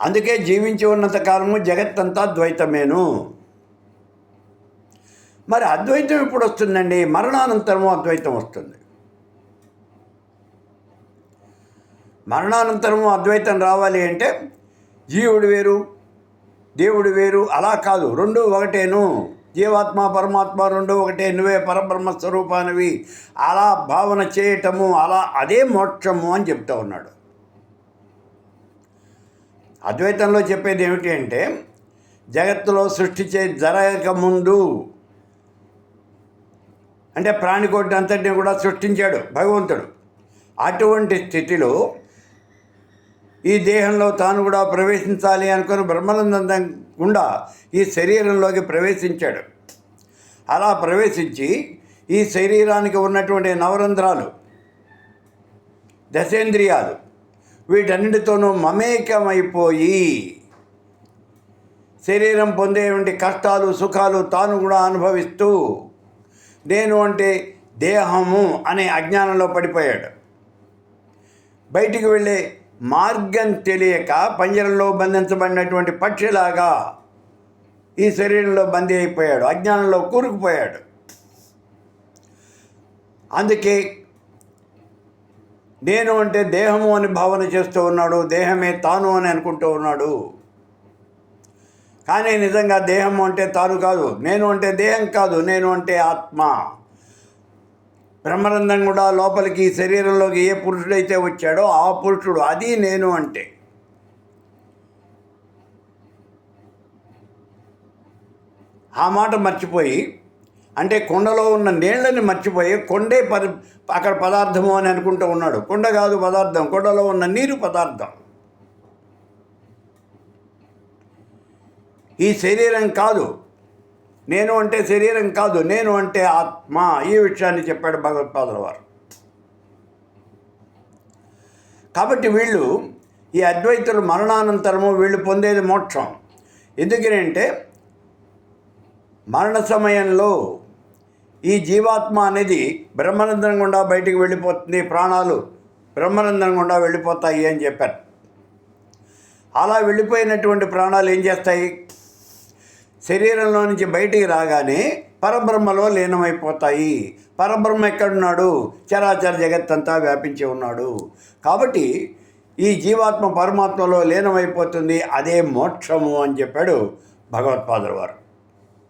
అందుకే జీవించి ఉన్నంత కాలము జగత్తంతా ద్వైతమేను. మరి అద్వైతం ఎప్పుడు వస్తుందండి? మరణానంతరము అద్వైతం వస్తుంది. మరణానంతరము అద్వైతం రావాలి అంటే జీవుడు వేరు దేవుడు వేరు అలా కాదు. రెండు ఒకటేను. జీవాత్మ పరమాత్మ రెండు ఒకటే. నువ్వే పరబ్రహ్మ స్వరూపానివి. అలా భావన చేయటము అలా అదే మోక్షము అని చెప్తా ఉన్నాడు. అద్వైతంలో చెప్పేది ఏమిటి అంటే జగత్తులో సృష్టి చే జరగకముందు అంటే ప్రాణికోటి అంతటిని కూడా సృష్టించాడు భగవంతుడు. అటువంటి స్థితిలో ఈ దేహంలో తాను కూడా ప్రవేశించాలి అనుకుని బ్రహ్మానందం గుండా ఈ శరీరంలోకి ప్రవేశించాడు. అలా ప్రవేశించి ఈ శరీరానికి ఉన్నటువంటి నవరంధ్రాలు దశేంద్రియాలు వీటన్నిటితోనూ మమేకమైపోయి శరీరం పొందేటువంటి కష్టాలు సుఖాలు తాను కూడా అనుభవిస్తూ నేను అంటే దేహము అనే అజ్ఞానంలో పడిపోయాడు. బయటికి వెళ్ళే మార్గం తెలియక పంజరంలో బంధించబడినటువంటి పక్షిలాగా ఈ శరీరంలో బందీ అయిపోయాడు అజ్ఞానంలో కూరుకుపోయాడు. అందుకే నేను అంటే దేహము అని భావన చేస్తూ ఉన్నాడు దేహమే తాను అని అనుకుంటూ ఉన్నాడు. కానీ నిజంగా దేహము అంటే తాను కాదు నేను అంటే దేహం కాదు నేను అంటే ఆత్మ. బ్రహ్మరంధం కూడా లోపలికి శరీరంలోకి ఏ పురుషుడైతే వచ్చాడో ఆ పురుషుడు అది నేను అంటే. ఆ మాట మర్చిపోయి అంటే కొండలో ఉన్న నీళ్ళని మర్చిపోయి కొండే పరి అక్కడ పదార్థము అని అనుకుంటూ ఉన్నాడు. కొండ కాదు పదార్థం కొండలో ఉన్న నీరు పదార్థం. ఈ శరీరం కాదు. నేను అంటే శరీరం కాదు నేను అంటే ఆత్మ. ఈ విషయాన్ని చెప్పాడు భగవత్పాదుల వారు. కాబట్టి వీళ్ళు ఈ అద్వైతులు మరణానంతరము వీళ్ళు పొందేది మోక్షం. ఎందుకని అంటే మరణ సమయంలో ఈ జీవాత్మ అనేది బ్రహ్మానందం గుండా బయటికి వెళ్ళిపోతుంది ప్రాణాలు బ్రహ్మానందం గుండా వెళ్ళిపోతాయి అని చెప్పారు. అలా వెళ్ళిపోయినటువంటి ప్రాణాలు ఏం చేస్తాయి? శరీరంలో నుంచి బయటికి రాగానే పరబ్రహ్మలో లీనమైపోతాయి. పరబ్రహ్మ ఎక్కడున్నాడు? చరాచర జగత్తంతా వ్యాపించి ఉన్నాడు. కాబట్టి ఈ జీవాత్మ పరమాత్మలో లీనమైపోతుంది అదే మోక్షము అని చెప్పాడు భగవత్పాదుల వారు.